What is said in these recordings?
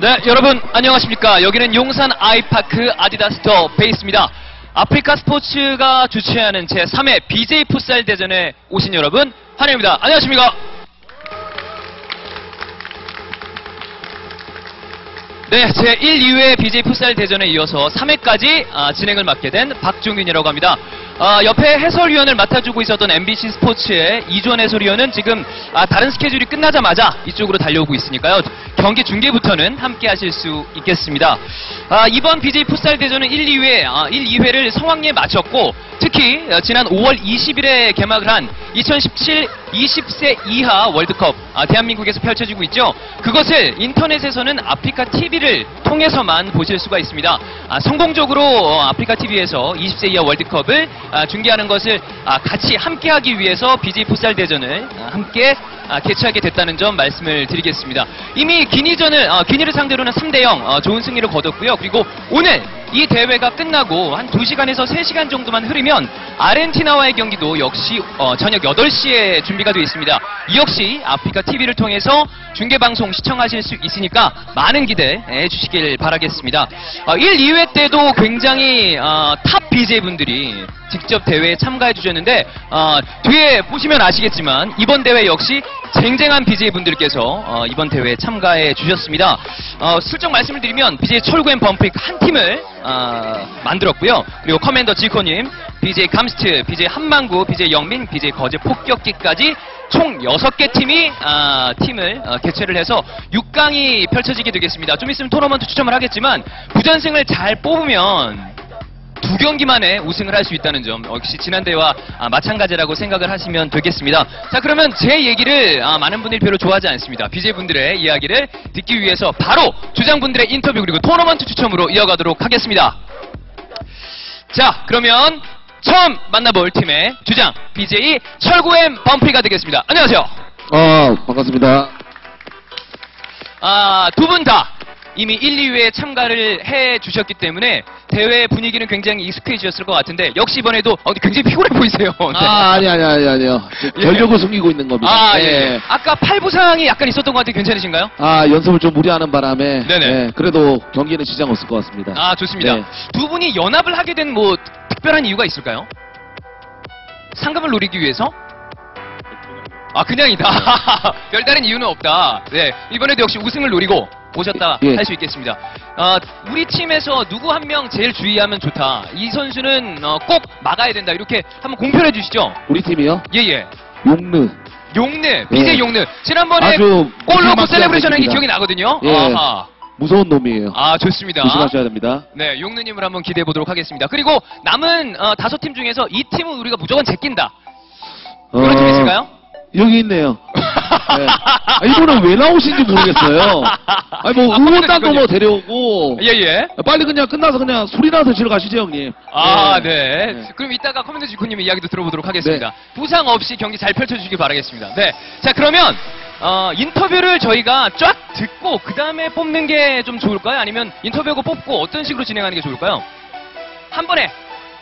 네, 여러분 안녕하십니까. 여기는 용산 아이파크 아디다스 스토어 베이스입니다. 아프리카 스포츠가 주최하는 제3회 BJ 풋살 대전에 오신 여러분 환영합니다. 안녕하십니까. 네, 제 1, 2회 BJ 풋살 대전에 이어서 3회까지 아, 진행을 맡게 된 박종균이라고 합니다. 아, 옆에 해설위원을 맡아주고 있었던 MBC 스포츠의 이주원 해설위원은 지금 아, 다른 스케줄이 끝나자마자 이쪽으로 달려오고 있으니까요. 경기 중계부터는 함께 하실 수 있겠습니다. 아, 이번 BJ 풋살 대전은 1, 2회, 1, 2회를 성황리에 마쳤고 특히 어, 지난 5월 20일에 개막을 한 2017 20세 이하 월드컵 아, 대한민국에서 펼쳐지고 있죠. 그것을 인터넷에서는 아프리카 TV를 통해서만 보실 수가 있습니다. 아, 성공적으로 어, 아프리카 TV에서 20세 이하 월드컵을 아, 중계하는 것을 아, 같이 함께하기 위해서 BJ 풋살 대전을 아, 함께 아, 개최하게 됐다는 점 말씀을 드리겠습니다. 이미 기니전을 어, 기니를 상대로는 3대 0 어, 좋은 승리를 거뒀고요. 그리고 오늘 이 대회가 끝나고 한 2시간에서 3시간 정도만 흐르면 아르헨티나와의 경기도 역시 어, 저녁 8시에 준비가 되어 있습니다. 이 역시 아프리카 TV를 통해서 중계 방송 시청하실 수 있으니까 많은 기대해 주시길 바라겠습니다. 어, 1, 2회 때도 굉장히 어, 탑 BJ분들이 직접 대회에 참가해 주셨는데 어, 뒤에 보시면 아시겠지만 이번 대회 역시 쟁쟁한 BJ분들께서 어, 이번 대회에 참가해 주셨습니다. 어, 슬쩍 말씀을 드리면 BJ 철구 앤 범프익 한 팀을 어, 만들었고요. 그리고 커맨더 지코님, BJ 감스트, BJ 한망구, BJ 영민, BJ 거제 폭격기까지 총 6개 팀이 아, 팀을 어, 개최를 해서 6강이 펼쳐지게 되겠습니다. 좀 있으면 토너먼트 추첨을 하겠지만 부전승을 잘 뽑으면 두 경기만에 우승을 할 수 있다는 점 역시 지난 대회와 아, 마찬가지라고 생각을 하시면 되겠습니다. 자 그러면 제 얘기를 아, 많은 분들이 별로 좋아하지 않습니다. BJ분들의 이야기를 듣기 위해서 바로 주장분들의 인터뷰 그리고 토너먼트 추첨으로 이어가도록 하겠습니다. 자 그러면 처음 만나볼 팀의 주장 BJ 철구엠 범피가 되겠습니다. 안녕하세요. 아, 반갑습니다. 아, 두 분 다 이미 1, 2회에 참가를 해 주셨기 때문에 대회 분위기는 굉장히 익숙해지셨을 것 같은데 역시 이번에도 어, 굉장히 피곤해 보이세요. 네. 아, 아니, 아니, 아니, 아니요. 예. 전력을 숨기고 있는 겁니다. 아, 예. 예. 아까 팔 부상이 약간 있었던 것 같은데 괜찮으신가요? 아, 연습을 좀 무리하는 바람에. 네네. 예, 그래도 경기는 지장 없을 것 같습니다. 아, 좋습니다. 네. 두 분이 연합을 하게 된 뭐 특별한 이유가 있을까요? 상금을 노리기 위해서? 아, 그냥이다. 별다른 이유는 없다. 네. 이번에도 역시 우승을 노리고 오셨다 예. 할수 있겠습니다. 어, 우리 팀에서 누구 한 명 제일 주의하면 좋다. 이 선수는 어, 꼭 막아야 된다. 이렇게 한번 공표해 주시죠. 우리 팀이요? 예, 예. 용르. 용느, BJ 예. 용느. 지난번에 아주 골 넣고 무시막지한 셀레브레이션 한게 선수입니다. 기억이 나거든요. 예. 아하. 무서운 놈이에요. 아, 좋습니다. 조심하셔야 됩니다. 네, 용누님을 한번 기대해 보도록 하겠습니다. 그리고 남은 어, 다섯 팀 중에서 이 팀은 우리가 무조건 제낀다. 그런 팀 어, 있을까요? 여기 있네요. 네. 아, 이분은 왜 나오신지 모르겠어요. 아니, 뭐, 아, 응원단도 뭐 데려오고. 예, 예. 빨리 그냥 끝나서 그냥 술이나 드시러 가시죠, 형님. 아, 네. 네. 네. 그럼 이따가 커맨더 지코님의 이야기도 들어보도록 하겠습니다. 부상 없이 경기 잘 펼쳐주시길 바라겠습니다. 네. 자, 그러면, 어, 인터뷰를 저희가 쫙 듣고, 그 다음에 뽑는 게 좀 좋을까요? 아니면 인터뷰하고 뽑고 어떤 식으로 진행하는 게 좋을까요? 한 번에,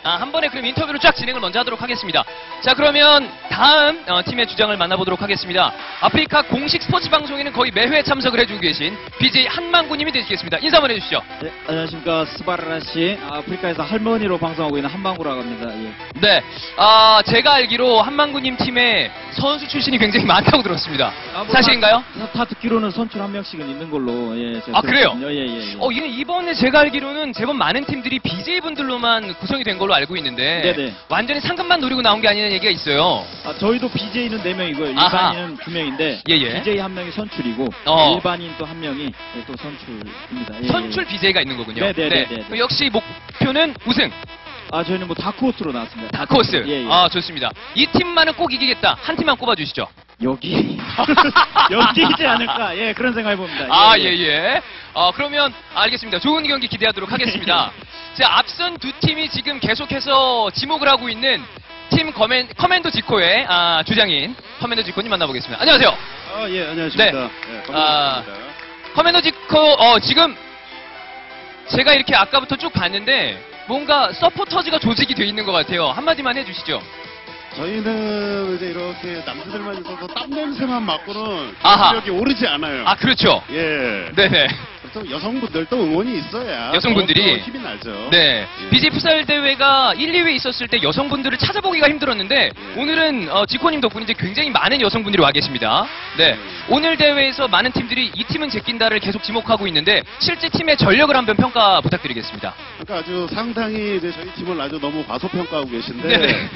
아, 한 번에 그럼 인터뷰를 쫙 진행을 먼저 하도록 하겠습니다. 자, 그러면 다음 어, 팀의 주장을 만나보도록 하겠습니다. 아프리카 공식 스포츠 방송에는 거의 매회 참석을 해주고 계신 BJ 한만구님이 되시겠습니다. 인사 한번 해주시죠. 네, 안녕하십니까 스바라시 아프리카에서 할머니로 방송하고 있는 한방구라고 합니다. 예. 네, 아, 제가 알기로 한만구님 팀에 선수 출신이 굉장히 많다고 들었습니다. 아, 뭐 사실인가요? 다, 다 듣기로는 선출 한 명씩은 있는 걸로 예. 아, 그래요? 예, 예, 예. 어, 이번에 제가 알기로는 제법 많은 팀들이 BJ분들로만 구성이 된 걸로 알고 있는데 네네. 완전히 상금만 노리고 나온 게 아니냐는 얘기가 있어요. 아, 저희도 BJ는 4명이고요. 아하. 일반인은 2명인데 예, 예. BJ 한 명이 선출이고 어. 일반인 또 한 명이 예, 또 선출입니다. 예, 선출 BJ가 있는 거군요. 네, 네, 네, 네, 네. 역시 목표는 우승, 예. 아, 저희는 뭐 다크호스로 나왔습니다. 다크호스. 예, 예. 아, 좋습니다. 이 팀만은 꼭 이기겠다. 한 팀만 꼽아주시죠. 여기 여기이지 않을까? 예, 그런 생각해 봅니다. 아, 예, 예. 어, 그러면 알겠습니다. 좋은 경기 기대하도록 하겠습니다. 자, 앞선 두 팀이 지금 계속해서 지목을 하고 있는 팀 커맨, 커맨더 지코의 아, 주장인 커맨더 지코님 만나보겠습니다. 안녕하세요. 아, 예, 안녕하십니까. 네. 예, 아. 커맨더 지코, 어, 지금 제가 이렇게 아까부터 쭉 봤는데 뭔가 서포터즈가 조직이 돼 있는 것 같아요. 한마디만 해주시죠. 저희는 이제 이렇게 남자들만 있어서 땀 냄새만 맡고는 아하. 기력이 오르지 않아요. 아, 그렇죠. 예. 네네. 또 여성분들도 응원이 있어야 여성분들이? 더 힘이 나죠. 네. 예. BJ 풋살 대회가 1, 2회 있었을 때 여성분들을 찾아보기가 힘들었는데 예. 오늘은 어, 지코님 덕분에 이제 굉장히 많은 여성분들이 와 계십니다. 네. 음. 오늘 대회에서 많은 팀들이 이 팀은 제낀다를 계속 지목하고 있는데 실제 팀의 전력을 한번 평가 부탁드리겠습니다. 그러니까 아주 상당히 이제 저희 팀을 아주 너무 과소평가하고 계신데 네네.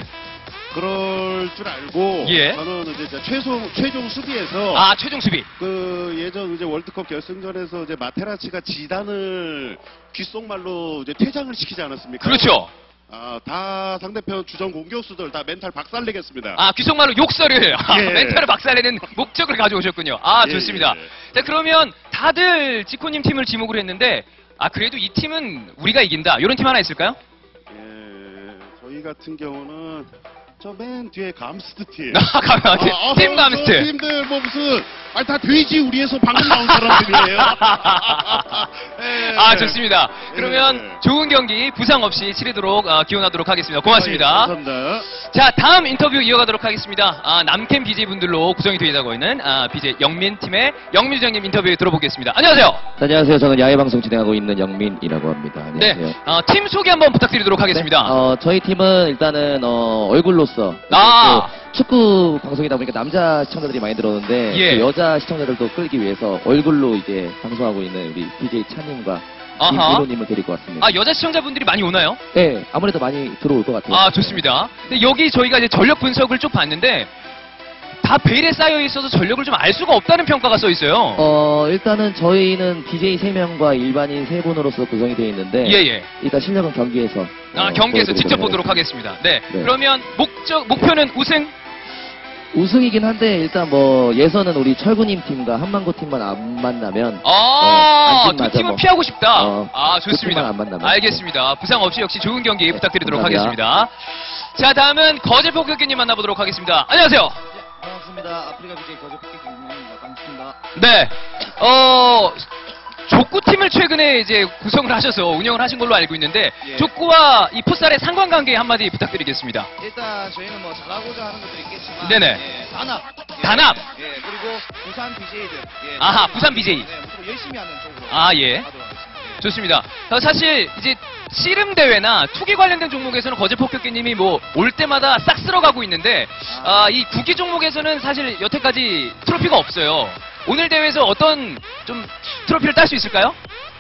그럴 줄 알고 예. 저는 이제 이제 최소 최종 수비에서 아, 최종 수비. 그 예전 이제 월드컵 결승전에서 이제 마테라치가 지단을 귓속말로 이제 퇴장을 시키지 않았습니까? 그렇죠. 아, 다 상대편 주전 공격수들 다 멘탈 박살내겠습니다. 아, 귀속말로 욕설을, 아, 예. 멘탈을 박살내는 목적을 가져오셨군요. 아, 예, 좋습니다. 예. 자, 그러면 다들 지코님 팀을 지목을 했는데, 아, 그래도 이 팀은 우리가 이긴다. 이런 팀 하나 있을까요? 예, 저희 같은 경우는 저 맨 뒤에 감스트 팀. 아, 감스트. 어, 팀저 감스트. 팀들 뭐 무슨 아니 다 돼지 우리에서 방금 나온 사람들이에요. 예. 아, 좋습니다. 그러면 예. 좋은 경기 부상 없이 치르도록 어, 기원하도록 하겠습니다. 아, 예, 고맙습니다. 감사합니다. 자, 다음 인터뷰 이어가도록 하겠습니다. 아, 남캠 BJ분들로 구성이 되어가고 있는 아, BJ 영민 팀의 영민 주장님 인터뷰 들어보겠습니다. 안녕하세요. 안녕하세요. 저는 야외 방송 진행하고 있는 영민이라고 합니다. 안녕하세요. 네, 어, 팀 소개 한번 부탁드리도록 하겠습니다. 네, 어, 저희 팀은 일단은 어, 얼굴로 서 아. 또 축구 방송이다 보니까 남자 시청자들이 많이 들어오는데 예. 그 여자 시청자들도 끌기 위해서 얼굴로 이제 방송하고 있는 우리 DJ 차님과 아하. 김민호님을 데리고 왔습니다. 아, 여자 시청자분들이 많이 오나요? 네, 아무래도 많이 들어올 것 같아요. 아, 좋습니다. 근데 여기 저희가 이제 전력 분석을 쭉 봤는데, 다 베일에 쌓여 있어서 전력을 좀 알 수가 없다는 평가가 써 있어요. 어, 일단은 저희는 DJ 3명과 일반인 3분으로서 구성이 되어 있는데 예, 예. 일단 실력은 경기에서 아, 어, 경기에서 직접 보도록 하겠습니다. 네. 네. 그러면 목적, 목표는 우승? 우승이긴 한데 일단 뭐 예선은 우리 철구님 팀과 한만고 팀만 안 만나면 아, 네, 두 안팀 팀은 맞아, 피하고 싶다. 어, 아, 두 좋습니다. 안 만나면. 알겠습니다. 부상 없이 역시 좋은 경기 부탁드리도록 감사합니다. 하겠습니다. 자, 다음은 거제 폭격기님 만나보도록 하겠습니다. 안녕하세요. 반갑습니다. 아프리카 BJ 포켓 김민입니다. 반갑습니다. 네. 어, 족구팀을 최근에 이제 구성을 하셔서 운영을 하신 걸로 알고 있는데, 예. 족구와 이 풋살의 상관관계 한마디 부탁드리겠습니다. 일단 저희는 뭐 잘하고자 하는 것들이 있겠지만 네네. 예, 단합. 예, 단합. 예, 그리고 부산 BJ들. 예, 아하, 부산 BJ. 네, 열심히 하는 쪽으로 아, 예. 하도록. 예. 좋습니다. 어, 사실 이제 씨름 대회나 투기 관련된 종목에서는 거제 폭격기님이 뭐 올 때마다 싹 쓸어가고 있는데 아, 이 구기 종목에서는 사실 여태까지 트로피가 없어요. 오늘 대회에서 어떤 좀 트로피를 딸 수 있을까요?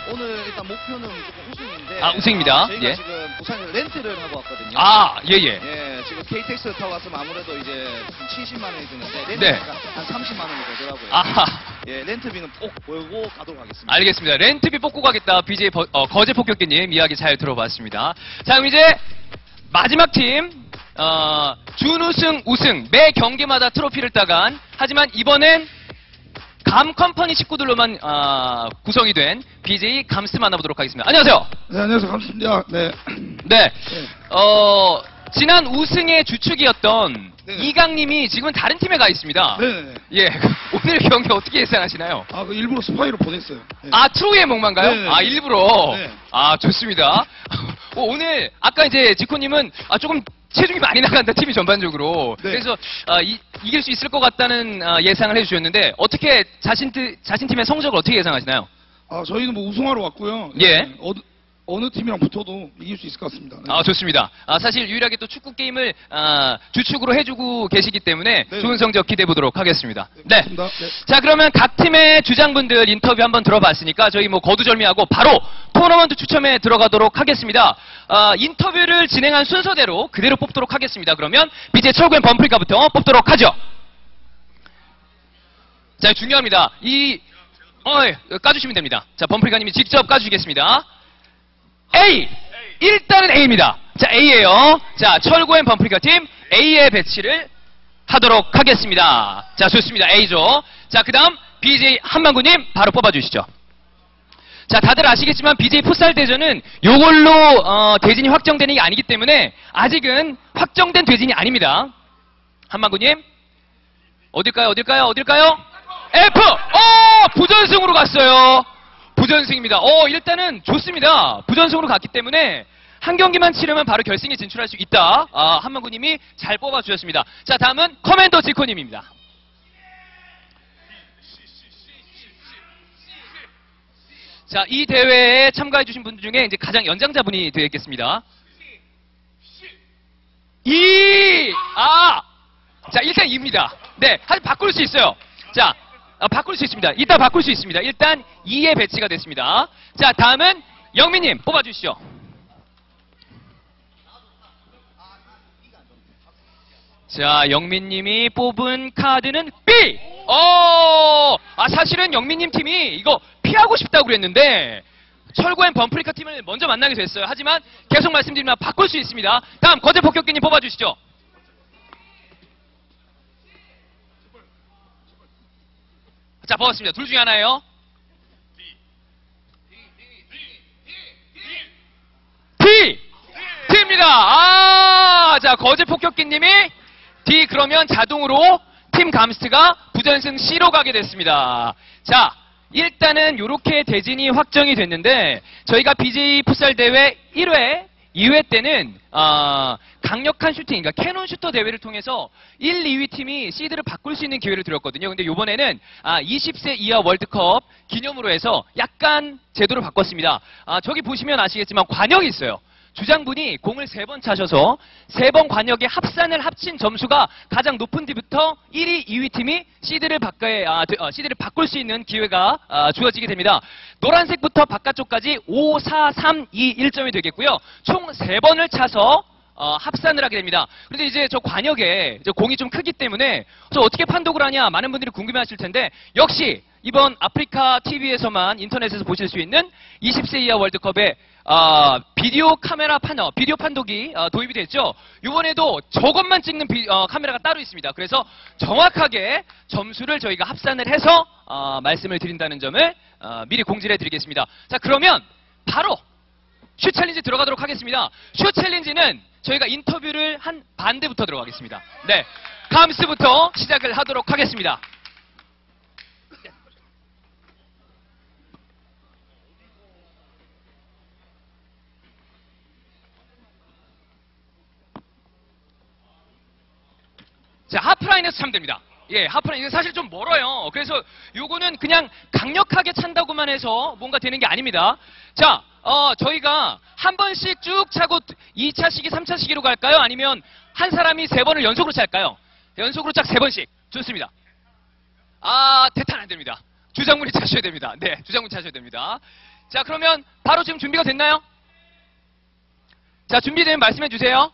오늘 일단 목표는 무조건 우승인데 아, 우승입니다. 저희가 예. 지금 부산에 렌트를 하고 왔거든요. 아, 예, 예. 예, 지금 KTX 타고 왔으면 아무래도 이제 한 70만 원이 드는데 네. 렌트가 한 30만 원이 되더라고요. 아하, 예, 렌트비는 꼭 벌고 가도록 하겠습니다. 알겠습니다. 렌트비 뽑고 가겠다. BJ 버- 어, 거제 폭격기님 이야기 잘 들어봤습니다. 자, 그럼 이제 마지막 팀, 어, 준우승, 우승, 매 경기마다 트로피를 따간, 하지만 이번엔 감 컴퍼니 식구들로만 아, 구성이 된 BJ 감스 만나보도록 하겠습니다. 안녕하세요. 네, 안녕하세요. 감사합니다. 네. 네, 어, 지난 우승의 주축이었던 네. 이강님이 지금은 다른 팀에 가 있습니다. 네네네. 예, 오늘 경기 어떻게 예상하시나요? 아, 그 일부러 스파이로 보냈어요. 네. 아, 트로이의 목마인가요? 네. 아, 일부러? 네. 아, 좋습니다. 어, 오늘, 아까 이제 지코님은, 아, 조금 체중이 많이 나간다, 팀이 전반적으로. 네. 그래서, 아, 이, 이길 수 있을 것 같다는 아, 예상을 해주셨는데, 어떻게, 자신, 트- 자신 팀의 성적을 어떻게 예상하시나요? 아, 저희는 뭐 우승하러 왔고요. 예. 네, 어느, 어느 팀이랑 붙어도 이길 수 있을 것 같습니다. 네. 아, 좋습니다. 아, 사실 유일하게 또 축구 게임을, 아, 주축으로 해주고 계시기 때문에, 네. 좋은 성적 기대해 보도록 하겠습니다. 네. 고맙습니다. 네. 자 그러면 각 팀의 주장분들 인터뷰 한번 들어봤으니까 저희 뭐 거두절미하고 바로 토너먼트 추첨에 들어가도록 하겠습니다. 아, 인터뷰를 진행한 순서대로 그대로 뽑도록 하겠습니다. 그러면 BJ 철구엔 범프리카부터 뽑도록 하죠. 자 중요합니다. 이 어, 예, 까주시면 됩니다. 자 범프리카님이 직접 까주시겠습니다. A 일단은 A입니다. 자 A예요. 자 철구엔 범프리카 팀 A의 배치를 하도록 하겠습니다. 자, 좋습니다. A죠. 자, 그 다음 BJ 한만구님 바로 뽑아주시죠. 자, 다들 아시겠지만 BJ 풋살 대전은 요걸로 어, 대진이 확정되는 게 아니기 때문에 아직은 확정된 대진이 아닙니다. 한만구님 어딜까요? 어딜까요? 어딜까요? F! 어! 부전승으로 갔어요. 부전승입니다. 어, 일단은 좋습니다. 부전승으로 갔기 때문에 한 경기만 치르면 바로 결승에 진출할 수 있다. 아, 한만구님이 잘 뽑아주셨습니다. 자, 다음은 커맨더 지코님입니다. 자, 이 대회에 참가해주신 분 중에 이제 가장 연장자분이 되겠습니다. 2! 아! 자, 일단 2입니다. 네, 한 바꿀 수 있어요. 자, 아, 바꿀 수 있습니다. 이따 바꿀 수 있습니다. 일단 2에 배치가 됐습니다. 자, 다음은 영민님 뽑아주시죠. 자, 영민님이 뽑은 카드는 B! 어, 아, 사실은 영민님 팀이 이거 피하고 싶다고 그랬는데, 철구앤 범프리카 팀을 먼저 만나게 됐어요. 하지만 계속 말씀드리면 바꿀 수 있습니다. 다음, 거제 폭격기님 뽑아주시죠. 자, 뽑았습니다. 둘 중에 하나예요. D! D입니다. 아, 자, 거제 폭격기님이 D 그러면 자동으로 팀 감스트가 부전승 C로 가게 됐습니다. 자, 일단은 이렇게 대진이 확정이 됐는데 저희가 BJ 풋살 대회 1회, 2회 때는 아, 강력한 슈팅, 그러니까 캐논 슈터 대회를 통해서 1, 2위 팀이 시드를 바꿀 수 있는 기회를 드렸거든요. 근데 이번에는 아, 20세 이하 월드컵 기념으로 해서 약간 제도를 바꿨습니다. 아, 저기 보시면 아시겠지만 관역이 있어요. 주장분이 공을 세 번 차셔서 세 번 관역의 합산을 합친 점수가 가장 높은 뒤부터 1위, 2위 팀이 시드를 바꿔 아, 되- 어, 시드를 바꿀 수 있는 기회가 아, 주어지게 됩니다. 노란색부터 바깥쪽까지 5, 4, 3, 2, 1점이 되겠고요. 총 세 번을 차서 어, 합산을 하게 됩니다. 그런데 이제 저 관역에 저 공이 좀 크기 때문에 저 어떻게 판독을 하냐 많은 분들이 궁금해하실 텐데 역시 이번 아프리카 TV에서만 인터넷에서 보실 수 있는 20세 이하 월드컵에 아, 비디오 카메라 판 어, 비디오 판독이 어, 도입이 됐죠. 이번에도 저것만 찍는 비- 어, 카메라가 따로 있습니다. 그래서 정확하게 점수를 저희가 합산을 해서 어, 말씀을 드린다는 점을 어, 미리 공지를 해드리겠습니다. 자 그러면 바로 슈 챌린지 들어가도록 하겠습니다. 슈 챌린지는 저희가 인터뷰를 한 반대부터 들어가겠습니다. 네. 감스부터 시작을 하도록 하겠습니다. 자, 하프라인에서 차면 됩니다. 예, 하프라인. 사실 좀 멀어요. 그래서 요거는 그냥 강력하게 찬다고만 해서 뭔가 되는 게 아닙니다. 자, 어, 저희가 한 번씩 쭉 차고 2차 시기, 3차 시기로 갈까요? 아니면 한 사람이 세 번을 연속으로 찰까요? 연속으로 짝세 번씩. 좋습니다. 아, 대탄 안 됩니다. 주장군이 차셔야 됩니다. 네, 주장군 차셔야 됩니다. 자, 그러면 바로 지금 준비가 됐나요? 자, 준비되면 말씀해 주세요.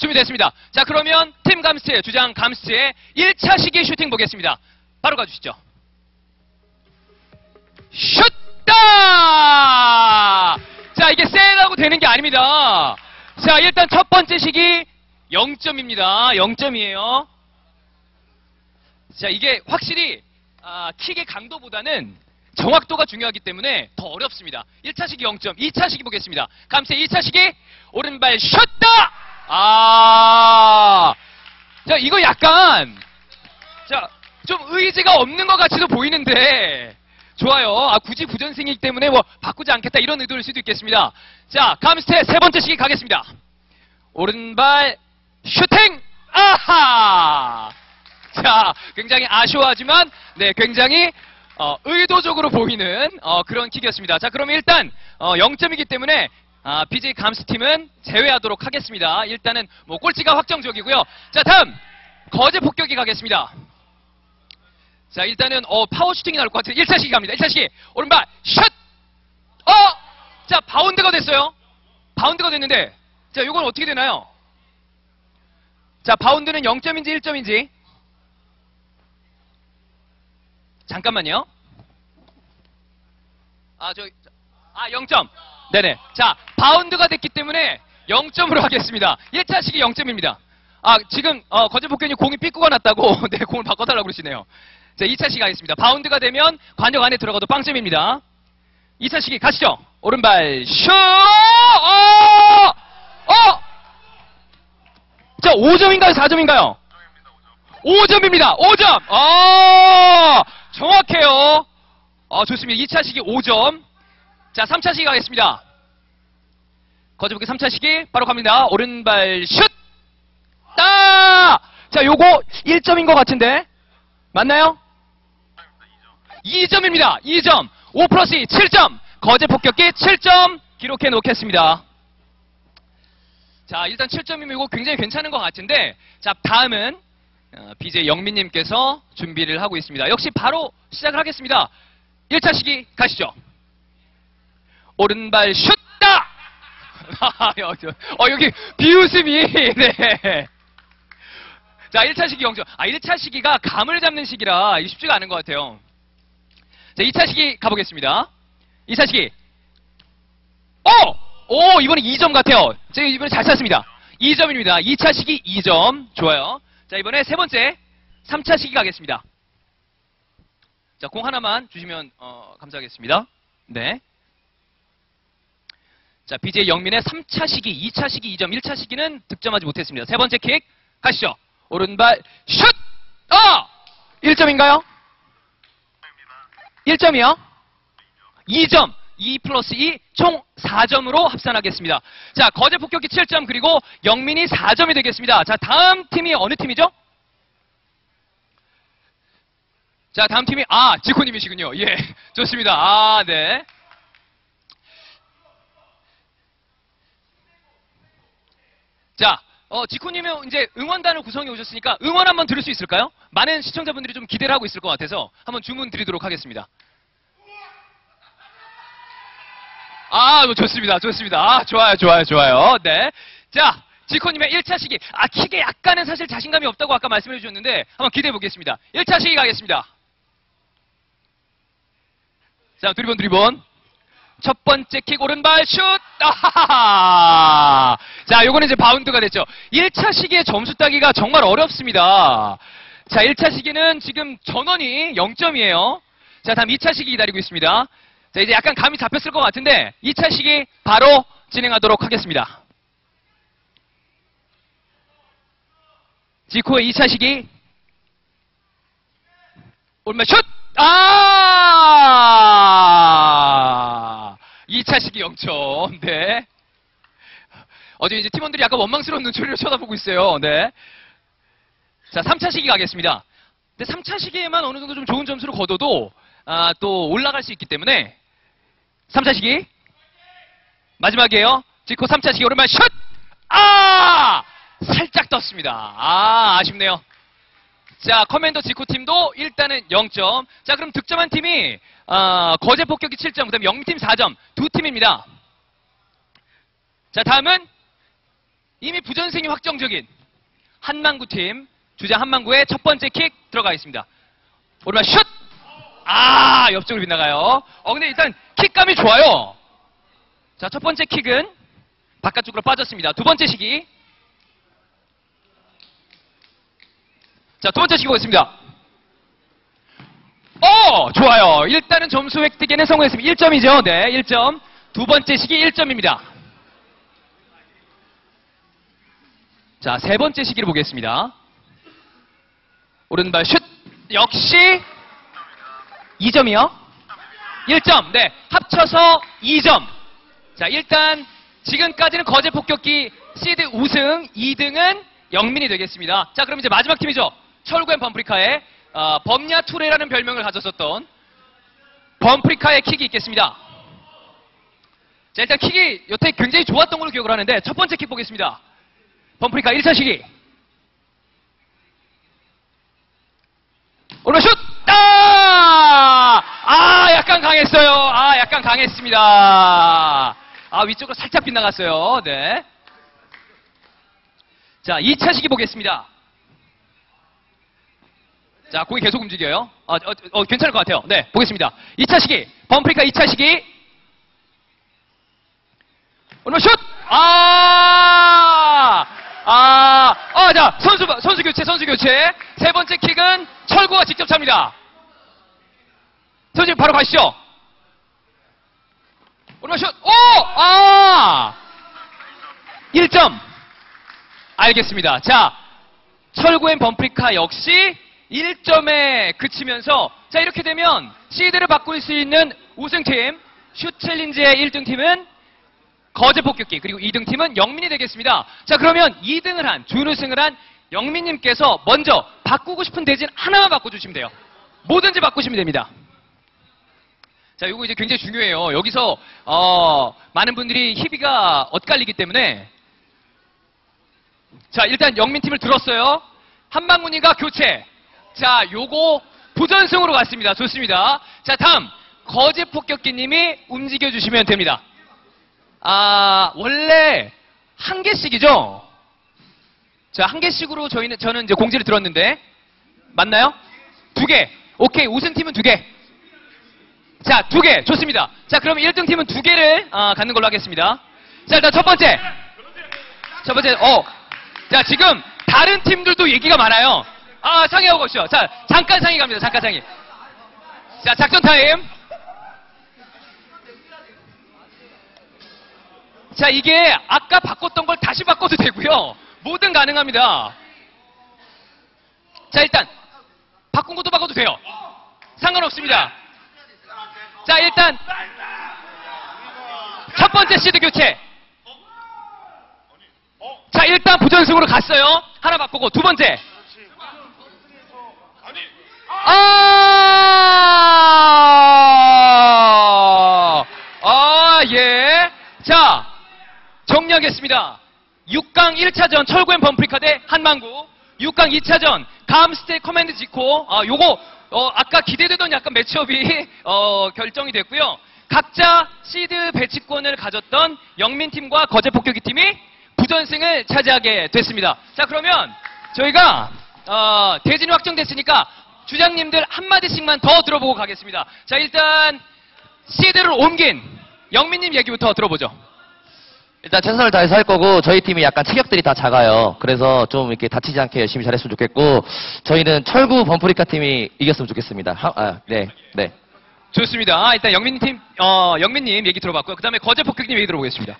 준비됐습니다. 자, 그러면 팀 감스트, 주장 감스트의 1차 시기 슈팅 보겠습니다. 바로 가주시죠. 슛다! 자, 이게 세라고 되는 게 아닙니다. 자, 일단 첫 번째 시기 0점입니다. 0점이에요. 자, 이게 확실히 아, 킥의 강도보다는 정확도가 중요하기 때문에 더 어렵습니다. 1차 시기 0점, 2차 시기 보겠습니다. 감세 2차 시기 오른발 슛다! 아, 자 이거 약간 자 좀 의지가 없는 것 같이도 보이는데 좋아요. 아 굳이 부전승이기 때문에 뭐 바꾸지 않겠다 이런 의도일 수도 있겠습니다. 자 감스테 세 번째 시기 가겠습니다. 오른발 슈팅 아하 자, 굉장히 아쉬워하지만, 네, 굉장히, 어, 의도적으로 보이는, 어, 그런 킥이었습니다. 자, 그럼 일단, 어, 0점이기 때문에, 아, BJ 감스팀은 제외하도록 하겠습니다. 일단은, 뭐, 꼴찌가 확정적이고요. 자, 다음, 거제 폭격이 가겠습니다. 자, 일단은, 어, 파워 슈팅이 나올 것 같아요. 1차 시기 갑니다. 1차 시기. 오른발, 슛! 어! 자, 바운드가 됐어요. 바운드가 됐는데, 자, 이건 어떻게 되나요? 자, 바운드는 0점인지 1점인지. 잠깐만요. 아, 저, 아, 0점. 네네. 자, 바운드가 됐기 때문에 0점으로 하겠습니다. 1차 시기 0점입니다. 아, 지금, 어, 거제복견이 공이 삐꾸가 났다고, 네, 공을 바꿔달라고 그러시네요. 자, 2차 시기 가겠습니다. 바운드가 되면 관역 안에 들어가도 빵점입니다. 2차 시기 가시죠. 오른발, 슛! 어! 어! 자, 5점인가요? 4점인가요? 5점입니다. 5점. 아, 정확해요. 아, 좋습니다. 2차 시기 5점. 자, 3차 시기 가겠습니다. 거저보기 3차 시기 바로 갑니다. 오른발 슛! 따! 자, 요거 1점인 것 같은데. 맞나요? 2점입니다. 2점. 5 플러스 2, 7점. 거제 폭격기 7점 기록해 놓겠습니다. 자, 일단 7점이고 굉장히 괜찮은 것 같은데, 자, 다음은 어, BJ 영민님께서 준비를 하고 있습니다. 역시 바로 시작을 하겠습니다. 1차 시기 가시죠. 오른발 슛! 다! 어, 여기 비웃음이, 네. 자, 1차 시기 0점. 아, 1차 시기가 감을 잡는 시기라 쉽지가 않은 것 같아요. 자, 2차 시기 가보겠습니다. 2차 시기. 오! 오, 이번에 2점 같아요. 제가 이번에 잘 찼습니다. 2점입니다. 2차 시기 2점. 좋아요. 자, 이번에 세 번째, 3차 시기 가겠습니다. 자, 공 하나만 주시면, 어, 감사하겠습니다. 네. 자, BJ 영민의 3차 시기, 2차 시기 2점, 1차 시기는 득점하지 못했습니다. 세 번째 킥, 가시죠. 오른발, 슛! 아! 1점인가요? 1점이요? 2점. 2 플러스 2, 총 4점으로 합산하겠습니다. 자, 거제 폭격기 7점, 그리고 영민이 4점이 되겠습니다. 자, 다음 팀이 어느 팀이죠? 자, 다음 팀이, 아, 지코님이시군요. 예, 좋습니다. 아, 네. 자, 어, 지코님이 이제 응원단을 구성해 오셨으니까 응원 한번 들을 수 있을까요? 많은 시청자분들이 좀 기대를 하고 있을 것 같아서 한번 주문 드리도록 하겠습니다. 아, 뭐 좋습니다. 좋습니다. 아, 좋아요, 좋아요, 좋아요. 네. 자, 지코님의 1차 시기. 아, 킥에 약간은 사실 자신감이 없다고 아까 말씀해 주셨는데 한번 기대해 보겠습니다. 1차 시기 가겠습니다. 자, 드리번, 드리번. 첫 번째 킥 오른발 슛! 아하하! 자, 요거는 이제 바운드가 됐죠. 1차 시기의 점수 따기가 정말 어렵습니다. 자, 1차 시기는 지금 전원이 0점이에요. 자, 다음 2차 시기 기다리고 있습니다. 자, 이제 약간 감이 잡혔을 것 같은데 2차 시기 바로 진행하도록 하겠습니다. 지코의 2차 시기 오른발 슛! 아! 2차 시기 0점. 네. 어제 이제 팀원들이 약간 원망스러운 눈초리로 쳐다보고 있어요. 네. 자, 3차 시기 가겠습니다. 근데 3차 시기에만 어느 정도 좀 좋은 점수를 거둬도 아, 또 올라갈 수 있기 때문에 3차 시기 마지막이에요. 지코 3차 시기 오른발 슛! 아! 살짝 떴습니다. 아, 아쉽네요. 자, 커맨더 지코 팀도 일단은 0점. 자, 그럼 득점한 팀이 아, 거제 폭격기 7점, 그다음에 영팀 4점 두 팀입니다. 자, 다음은 이미 부전승이 확정적인 한망구 팀 주장 한망구의 첫 번째 킥 들어가겠습니다. 오른발 슛! 아, 옆쪽으로 빗나가요. 어, 근데 일단 킥감이 좋아요. 자, 첫 번째 킥은 바깥쪽으로 빠졌습니다. 두 번째 시기. 자, 두 번째 시기 보겠습니다. 어, 좋아요. 일단은 점수 획득에는 성공했습니다. 1점이죠. 네, 1점. 두 번째 시기 1점입니다. 자, 세 번째 시기를 보겠습니다. 오른발 슛! 역시 2점이요. 1점. 네. 합쳐서 2점. 자, 일단 지금까지는 거제 폭격기 시드 우승 2등은 영민이 되겠습니다. 자, 그럼 이제 마지막 팀이죠. 철구앤 범프리카의 어, 범야 투레라는 별명을 가졌었던 범프리카의 킥이 있겠습니다. 자, 일단 킥이 여태 굉장히 좋았던 걸로 기억을 하는데 첫 번째 킥 보겠습니다. 범프리카 1차 시기. 오늘 슛! 아! 아, 약간 강했어요. 아, 약간 강했습니다. 아, 위쪽으로 살짝 빗나갔어요. 네. 자, 2차 시기 보겠습니다. 자, 공이 계속 움직여요. 어, 어, 어, 괜찮을 것 같아요. 네, 보겠습니다. 2차 시기. 범프리카 2차 시기. 오늘 슛! 아! 아, 아, 자, 선수, 선수 교체, 선수 교체. 세 번째 킥은 철구가 직접 찹니다. 선생님, 바로 가시죠. 오늘 슛! 오! 아! 1점. 알겠습니다. 자, 철구 앤 범프리카 역시 1점에 그치면서 자 이렇게 되면 시드를 바꿀 수 있는 우승팀 슛 챌린지의 1등 팀은 거제 폭격기 그리고 2등 팀은 영민이 되겠습니다. 자 그러면 2등을 한 준우승을 한 영민님께서 먼저 바꾸고 싶은 대진 하나만 바꿔주시면 돼요. 뭐든지 바꾸시면 됩니다. 자, 요거 이제 굉장히 중요해요. 여기서 어, 많은 분들이 희비가 엇갈리기 때문에 자, 일단 영민 팀을 들었어요. 한방문이가 교체. 자, 요거 부전승으로 갔습니다. 좋습니다. 자, 다음 거제 폭격기 님이 움직여 주시면 됩니다. 아, 원래 한 개씩이죠? 자, 한 개씩으로 저희는, 저는 이제 공지를 들었는데, 맞나요? 두 개. 오케이, 우승 팀은 두 개. 자, 두 개. 좋습니다. 자, 그럼 1등 팀은 두 개를, 아, 갖는 걸로 하겠습니다. 자, 일단 첫 번째. 첫 번째, 어. 자, 지금 다른 팀들도 얘기가 많아요. 아, 상의하고 가시죠. 자, 잠깐 상의 갑니다. 잠깐 상의. 자, 작전 타임. 자, 이게 아까 바꿨던 걸 다시 바꿔도 되고요. 뭐든 가능합니다. 자, 일단 바꾼 것도 바꿔도 돼요. 상관없습니다. 자, 일단 첫 번째 시드 교체. 자, 일단 부전승으로 갔어요. 하나 바꾸고 두 번째. 아, 아, 예. 자, 정리하겠습니다. 6강 1차전 철구앤 범프리카 대 한망구 6강 2차전 감스테 커맨드 지코 아 요거 어, 아까 기대되던 약간 매치업이 어, 결정이 됐고요. 각자 시드 배치권을 가졌던 영민팀과 거제폭격기팀이 부전승을 차지하게 됐습니다. 자 그러면 저희가 어, 대진이 확정됐으니까 주장님들 한마디씩만 더 들어보고 가겠습니다. 자 일단 시드를 옮긴 영민님 얘기부터 들어보죠. 일단 최선을 다해서 할 거고 저희 팀이 약간 체격들이 다 작아요. 그래서 좀 이렇게 다치지 않게 열심히 잘했으면 좋겠고 저희는 철구 범프리카 팀이 이겼으면 좋겠습니다. 하- 아, 네, 네. 좋습니다. 아, 일단 영민님 팀, 어, 영민님 얘기 들어봤고요. 그 다음에 거제 폭격님 얘기 들어보겠습니다.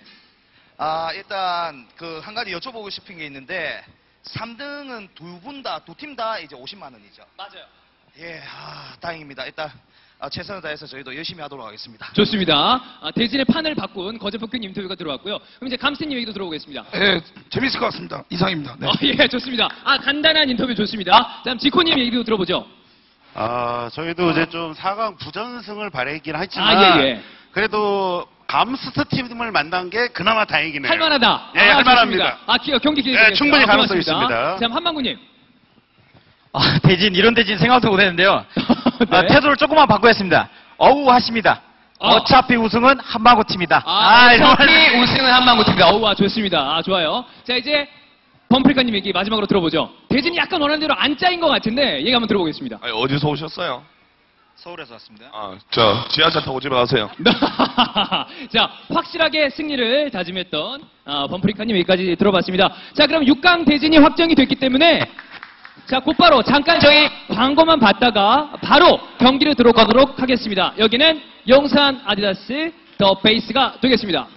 아, 일단 그 한 가지 여쭤보고 싶은 게 있는데 3등은 두 분 다, 두 팀 다 이제 50만 원이죠. 맞아요. 예, 아, 다행입니다. 일단 아, 최선을 다해서 저희도 열심히 하도록 하겠습니다. 좋습니다. 아, 대진의 판을 바꾼 거제 폭격님 인터뷰가 들어왔고요. 그럼 이제 감스님 얘기도 들어보겠습니다. 예, 재밌을 것 같습니다. 이상입니다. 네. 어, 예, 좋습니다. 아, 간단한 인터뷰 좋습니다. 다음 지코님 얘기도 들어보죠. 아, 저희도 이제 좀 4강 부전승을 바라긴 하지만 아, 예, 예. 그래도 감스트 팀을 만난 게 그나마 다행이네요. 할만하다. 예, 아, 할만합니다. 좋습니다. 아, 기- 경기 기대. 예, 충분히 가능성이 있습니다. 다음 한방구님. 아, 대진, 이런 대진 생각도 못 했는데요. 아, 네. 태도를 조금만 바꾸겠습니다. 어우 하십니다. 어. 어차피 우승은 한마고 팀이다. 아, 이런 어차피 말- 우승은 한방구팀입니다. 어우, 아, 좋습니다. 아, 좋아요. 자, 이제 범프리카님 얘기 마지막으로 들어보죠. 대진이 약간 원하는 대로 안 짜인 것 같은데 얘기 한번 들어보겠습니다. 아니, 어디서 오셨어요? 서울에서 왔습니다. 아, 저 지하철 타고 집에 가세요. 자, 확실하게 승리를 다짐했던 아, 범프리카님 여기까지 들어봤습니다. 자, 그럼 6강 대진이 확정이 됐기 때문에 자, 곧바로 잠깐 저희 광고만 봤다가 바로 경기를 들어가도록 하겠습니다. 여기는 용산 아디다스 더 베이스가 되겠습니다.